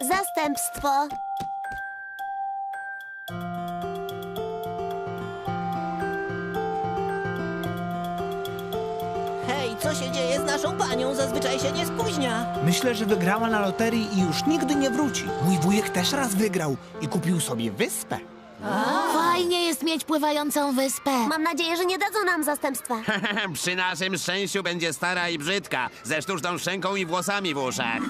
Zastępstwo. Hej, co się dzieje z naszą panią? Zazwyczaj się nie spóźnia. Myślę, że wygrała na loterii i już nigdy nie wróci. Mój wujek też raz wygrał i kupił sobie wyspę. Fajnie jest mieć pływającą wyspę. Mam nadzieję, że nie dadzą nam zastępstwa. Przy naszym szczęściu będzie stara i brzydka, ze sztuczną szczęką i włosami w uszach.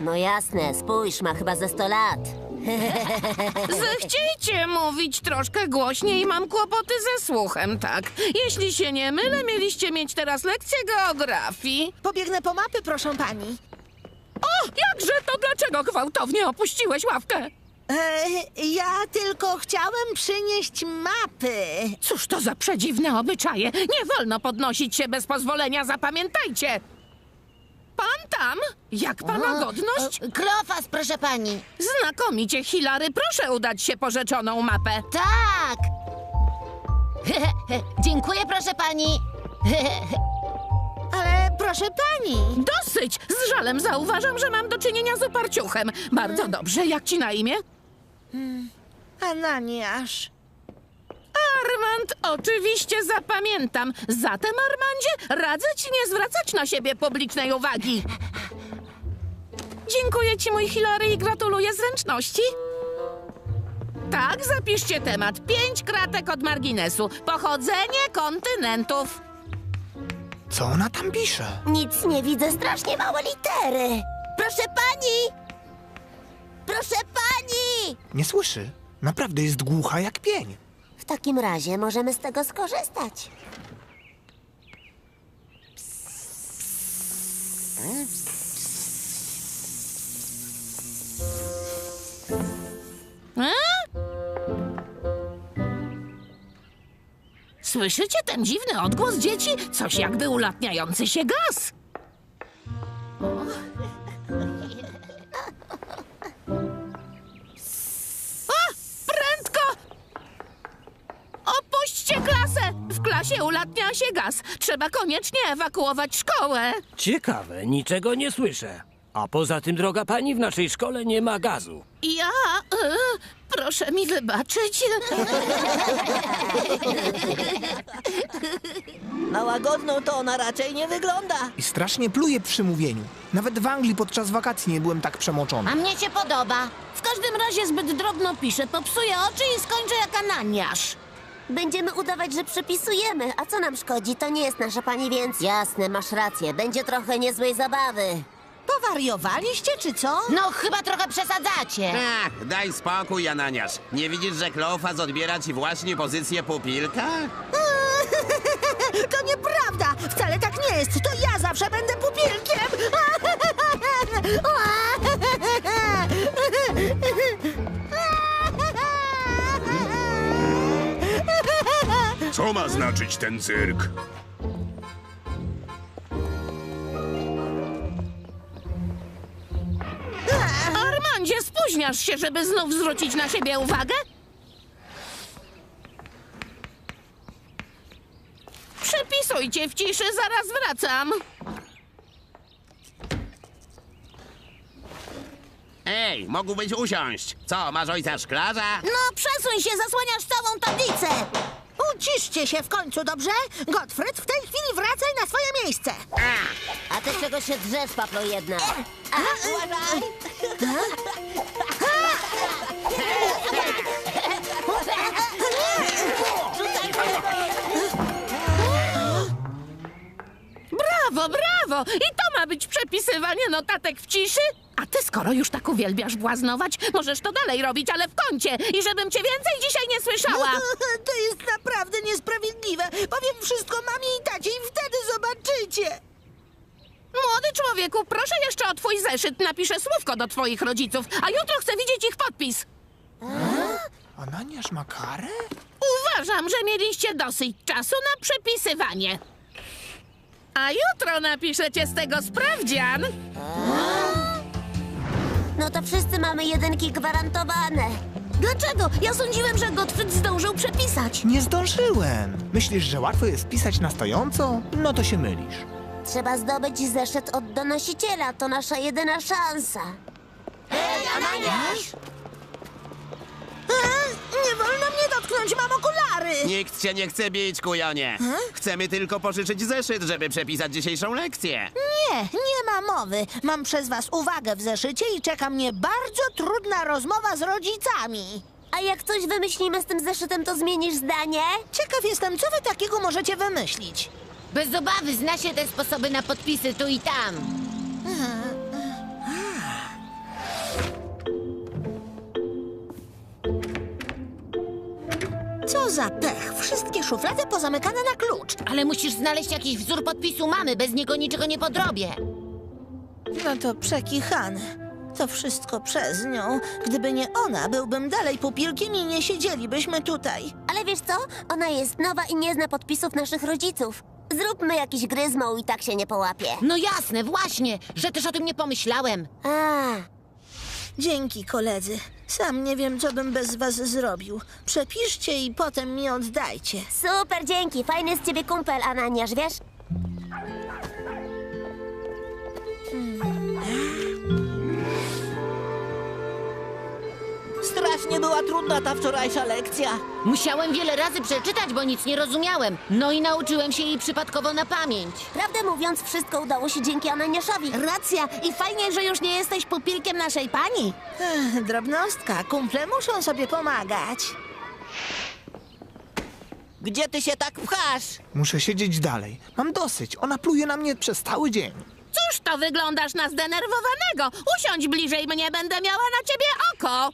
No jasne, spójrz, ma chyba ze 100 lat. Zechciejcie mówić troszkę głośniej, mam kłopoty ze słuchem, tak. Jeśli się nie mylę, mieliście mieć teraz lekcję geografii. Pobiegnę po mapy, proszę pani. To dlaczego gwałtownie opuściłeś ławkę? E, ja tylko chciałem przynieść mapy. Cóż to za przedziwne obyczaje? Nie wolno podnosić się bez pozwolenia, zapamiętajcie! Pan tam? Jak pana godność? Klofas, proszę pani. Znakomicie, Hilary, proszę udać się po rzeczoną mapę. Tak. Dziękuję, proszę pani. Proszę pani. Dosyć! Z żalem zauważam, że mam do czynienia z uparciuchem. Bardzo dobrze, jak ci na imię? Ananiasz. Armand, oczywiście zapamiętam. Zatem, Armandzie, radzę ci nie zwracać na siebie publicznej uwagi. Dziękuję ci, mój Hilary, i gratuluję zręczności. Tak, zapiszcie temat. Pięć kratek od marginesu. Pochodzenie kontynentów. Co ona tam pisze? Nic nie widzę, strasznie małe litery. Proszę pani! Proszę pani! Nie słyszy. Naprawdę jest głucha jak pień. W takim razie możemy z tego skorzystać. Słyszycie ten dziwny odgłos dzieci? Coś jakby ulatniający się gaz. O, prędko! Opuśćcie klasę! W klasie ulatnia się gaz. Trzeba koniecznie ewakuować szkołę. Ciekawe, niczego nie słyszę. A poza tym, droga pani, w naszej szkole nie ma gazu. Ja... Proszę mi wybaczyć. Na łagodną to ona raczej nie wygląda. I strasznie pluje przy mówieniu. Nawet w Anglii podczas wakacji nie byłem tak przemoczony. A mnie się podoba. W każdym razie zbyt drobno pisze, popsuje oczy i skończę jak Ananiasz. Będziemy udawać, że przepisujemy. A co nam szkodzi? To nie jest nasza pani, więc... Jasne, masz rację. Będzie trochę niezłej zabawy. Powariowaliście, czy co? No, chyba trochę przesadzacie. Ach, daj spokój, Ananiasz. Nie widzisz, że Kleofas odbiera ci właśnie pozycję pupilka? To nieprawda. Wcale tak nie jest. To ja zawsze będę pupilkiem. Co ma znaczyć ten cyrk? Armandzie, spóźniasz się, żeby znów zwrócić na siebie uwagę? Przepisujcie w ciszy, zaraz wracam. Ej, mógłbyś usiąść. Co, masz ojca szklarza? No, przesuń się, zasłaniasz całą tablicę. Uciszcie się w końcu, dobrze? Gottfried, w tej chwili wracaj na swoje miejsce. A ty czego się drzesz, paplo jedna? Brawo, brawo! I to ma być przepisywanie notatek w ciszy? A ty, skoro już tak uwielbiasz błaznować, możesz to dalej robić, ale w kącie. I żebym cię więcej dzisiaj nie słyszała. To jest naprawdę niesprawiedliwe. Powiem wszystko mamie i tacie i wtedy zobaczycie. Młody człowieku, proszę jeszcze o twój zeszyt. Napiszę słówko do twoich rodziców, a jutro chcę widzieć ich podpis. Ananiasz ma karę? Uważam, że mieliście dosyć czasu na przepisywanie. A jutro napiszecie z tego sprawdzian. No to wszyscy mamy jedynki gwarantowane. Dlaczego? Ja sądziłem, że Gottfried zdążył przepisać. Nie zdążyłem. Myślisz, że łatwo jest pisać na stojąco? No to się mylisz. Trzeba zdobyć zeszyt od donosiciela. To nasza jedyna szansa. Hej, Ananiasz! Nie wolno mnie dotknąć, mam okulary! Nikt cię nie chce bić, kujonie. Chcemy tylko pożyczyć zeszyt, żeby przepisać dzisiejszą lekcję. Nie, nie ma mowy. Mam przez was uwagę w zeszycie i czeka mnie bardzo trudna rozmowa z rodzicami. A jak coś wymyślimy z tym zeszytem, to zmienisz zdanie? Ciekaw jestem, co wy takiego możecie wymyślić. Bez obawy zna się te sposoby na podpisy tu i tam. Co za pech. Wszystkie szuflady pozamykane na klucz. Ale musisz znaleźć jakiś wzór podpisu mamy, bez niego niczego nie podrobię. No to przekichane. To wszystko przez nią. Gdyby nie ona, byłbym dalej pupilkiem i nie siedzielibyśmy tutaj. Ale wiesz co? Ona jest nowa i nie zna podpisów naszych rodziców. Zróbmy jakiś gry z mą i tak się nie połapie. No jasne, właśnie, że też o tym nie pomyślałem. A, Dzięki, koledzy. Sam nie wiem, co bym bez was zrobił. Przepiszcie i potem mi oddajcie. super, dzięki. Fajny z ciebie kumpel, Ananiasz, wiesz? Strasznie była trudna ta wczorajsza lekcja. Musiałem wiele razy przeczytać, bo nic nie rozumiałem. No i nauczyłem się jej przypadkowo na pamięć. Prawdę mówiąc, wszystko udało się dzięki Ananiaszowi. Racja i fajnie, że już nie jesteś pupilkiem naszej pani. Ech, drobnostka, kumple muszą sobie pomagać. Gdzie ty się tak pchasz? Muszę siedzieć dalej. Mam dosyć. Ona pluje na mnie przez cały dzień. Cóż to wyglądasz na zdenerwowanego? Usiądź bliżej mnie, będę miała na ciebie oko.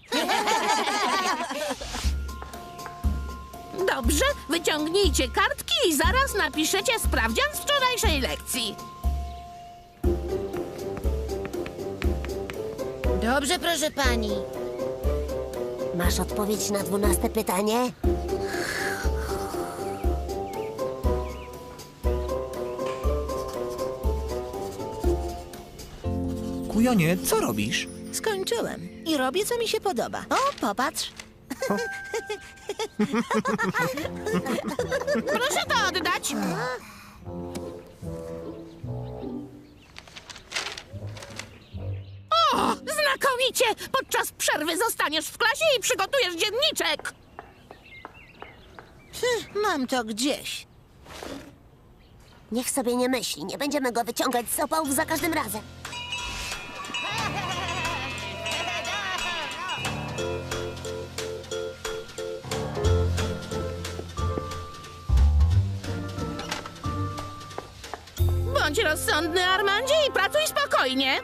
Dobrze, wyciągnijcie kartki i zaraz napiszecie sprawdzian z wczorajszej lekcji. Dobrze, proszę pani. Masz odpowiedź na dwunaste pytanie? Kujonie, co robisz? Skończyłem i robię, co mi się podoba. O, popatrz. Proszę to oddać. O, znakomicie! Podczas przerwy zostaniesz w klasie i przygotujesz dzienniczek. Mam to gdzieś. Niech sobie nie myśli. Nie będziemy go wyciągać z opałów za każdym razem. Bądź rozsądny, Armandzie, i pracuj spokojnie.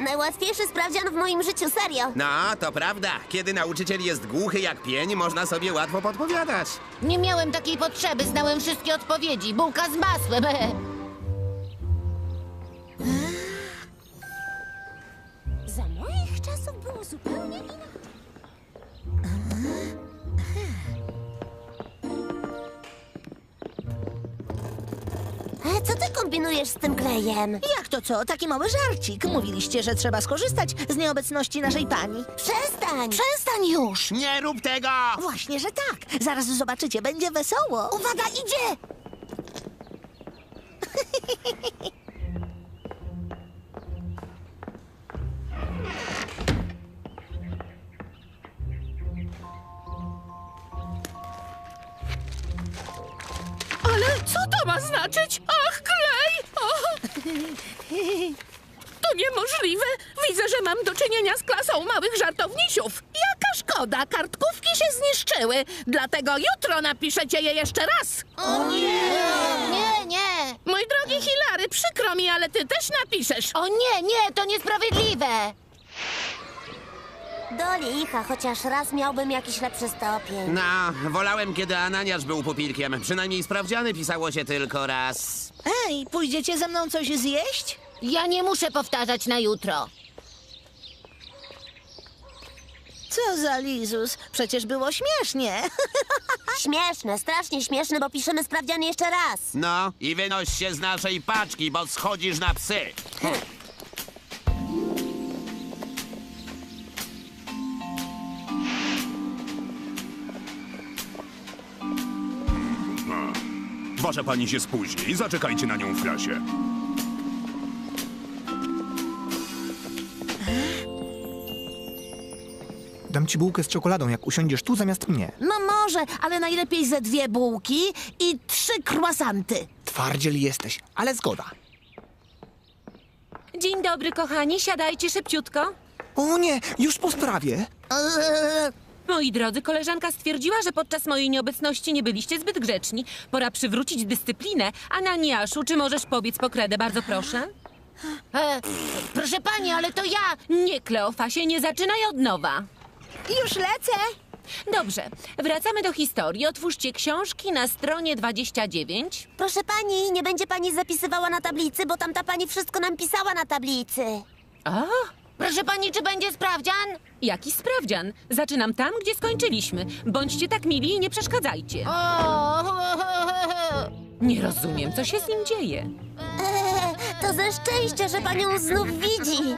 Najłatwiejszy sprawdzian w moim życiu, serio. No, to prawda. Kiedy nauczyciel jest głuchy jak pień, można sobie łatwo podpowiadać. Nie miałem takiej potrzeby, znałem wszystkie odpowiedzi. Bułka z masłem. z tym klejem? Jak to co? Taki mały żarcik. Mówiliście, że trzeba skorzystać z nieobecności naszej pani. Przestań! Przestań już! Nie rób tego! Właśnie, że tak. Zaraz zobaczycie, będzie wesoło. Uwaga, idzie! Ale co to ma znaczyć? Ach! To niemożliwe! Widzę, że mam do czynienia z klasą małych żartownisiów. Jaka szkoda, kartkówki się zniszczyły. Dlatego jutro napiszecie je jeszcze raz. Nie, nie. Mój drogi Hilary, przykro mi, ale ty też napiszesz. O nie, nie, to niesprawiedliwe. Do licha, chociaż raz miałbym jakiś lepszy stopień. No, wolałem, kiedy Ananiasz był pupilkiem. Przynajmniej sprawdziany pisało się tylko raz. Ej, pójdziecie ze mną coś zjeść? Ja nie muszę powtarzać na jutro. Co za lizus? Przecież było śmiesznie. Śmieszne, strasznie śmieszne, bo piszemy sprawdzian jeszcze raz. No i wynoś się z naszej paczki, bo schodzisz na psy. Wasza pani się spóźni. Zaczekajcie na nią w klasie. Dam ci bułkę z czekoladą, jak usiądziesz tu zamiast mnie. No może, ale najlepiej ze dwie bułki i trzy croissanty. Twardziel jesteś, ale zgoda. Dzień dobry, kochani, siadajcie szybciutko. O nie, już po sprawie. Moi drodzy, koleżanka stwierdziła, że podczas mojej nieobecności nie byliście zbyt grzeczni. Pora przywrócić dyscyplinę. Ananiaszu, czy możesz pobiec po kredę, bardzo proszę? E, proszę pani, ale to ja. Nie, Kleofasie, nie zaczynaj od nowa. Już lecę. Dobrze, wracamy do historii. Otwórzcie książki na stronie 29. Proszę pani, nie będzie pani zapisywała na tablicy, bo tamta pani wszystko nam pisała na tablicy. O, Proszę pani, czy będzie sprawdzian? jaki sprawdzian. Zaczynam tam, gdzie skończyliśmy. Bądźcie tak mili i nie przeszkadzajcie. O, Nie rozumiem, co się z nim dzieje. Eee, to ze szczęścia, że panią znów widzi.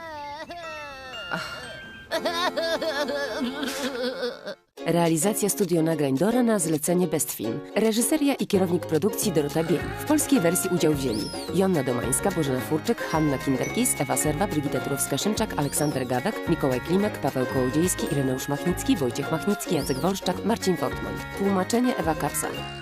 Realizacja studio nagrań Dora na zlecenie Best Film. Reżyseria i kierownik produkcji Dorota Biel. W polskiej wersji udział wzięli Jonna Domańska, Bożena Furczyk, Hanna Kinderkis, Ewa Serwa, Brigita Turowska-Szymczak, Aleksander Gawek, Mikołaj Klimek, Paweł Kołodziejski, Ireneusz Machnicki, Wojciech Machnicki, Jacek Wolszczak, Marcin Fortman. Tłumaczenie Ewa Kapsal.